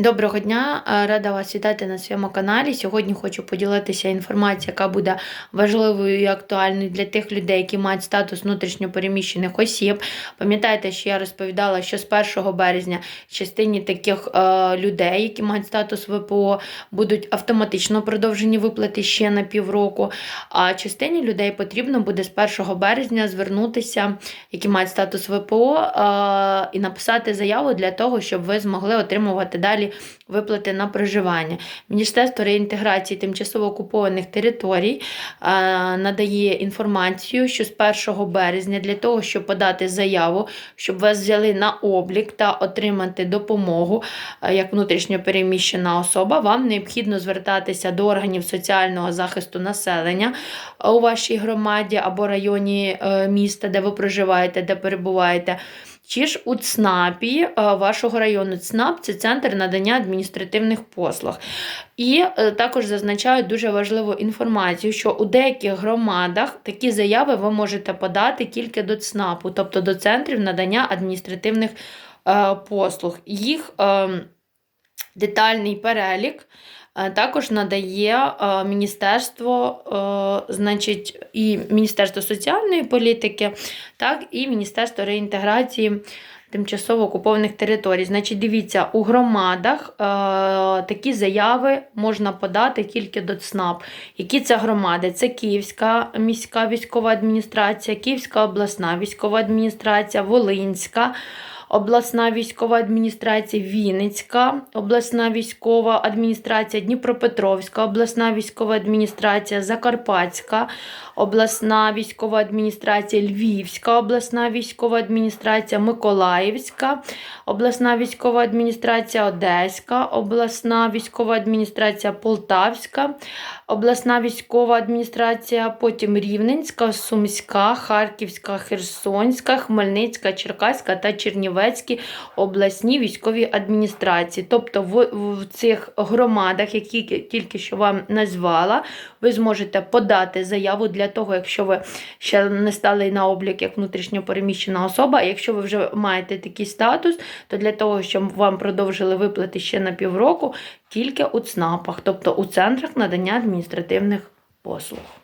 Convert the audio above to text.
Доброго дня, рада вас вітати на своєму каналі. Сьогодні хочу поділитися інформацією, яка буде важливою і актуальною для тих людей, які мають статус внутрішньопереміщених осіб. Пам'ятаєте, що я розповідала, що з 1 березня частині таких е, людей, які мають статус ВПО, будуть автоматично продовжені виплати ще на півроку. А частині людей потрібно буде з 1 березня звернутися, які мають статус ВПО, е, і написати заяву для того, щоб ви змогли отримувати далі виплати на проживання. Міністерство реінтеграції тимчасово окупованих територій надає інформацію, що з 1 березня для того, щоб подати заяву, щоб вас взяли на облік та отримати допомогу як внутрішньопереміщена особа, вам необхідно звертатися до органів соціального захисту населення у вашій громаді або районі е, міста, де ви проживаєте, де перебуваєте. Чи ж у ЦНАПі е, вашого району ЦНАП це центр надання адміністративних послуг. І е, також зазначають дуже важливу інформацію, що у деяких громадах такі заяви ви можете подати тільки до ЦНАПу, тобто до центрів надання адміністративних е, послуг. Їх е, детальний перелік. Е, Також надає е, Міністерство, е, значить, і Міністерство соціальної політики, так, і Міністерство реінтеграції тимчасово окупованих територій. Значить, дивіться, у громадах е, такі заяви можна подати тільки до ЦНАП. Які це громади? Це Київська міська військова адміністрація, Київська обласна військова адміністрація, Волинська. Обласна військова адміністрація, Вінницька обласна військова адміністрація, Дніпропетровська обласна військова адміністрація, Закарпатська обласна військова адміністрація, Львівська обласна військова адміністрація, Миколаївська обласна військова адміністрація, Одеська обласна військова адміністрація, Полтавська обласна військова адміністрація, потім Рівненська, Сумська, Харківська, Херсонська, Хмельницька, Черкаська та Чернівецькі обласні військові адміністрації. Тобто в, в цих громадах, які тільки що вам назвала, ви зможете подати заяву для того, якщо ви ще не стали на облік як внутрішньопереміщена особа. А якщо ви вже маєте такий статус, то для того, щоб вам продовжили виплати ще на півроку, тільки у ЦНАПах, тобто у центрах надання адміністративних послуг.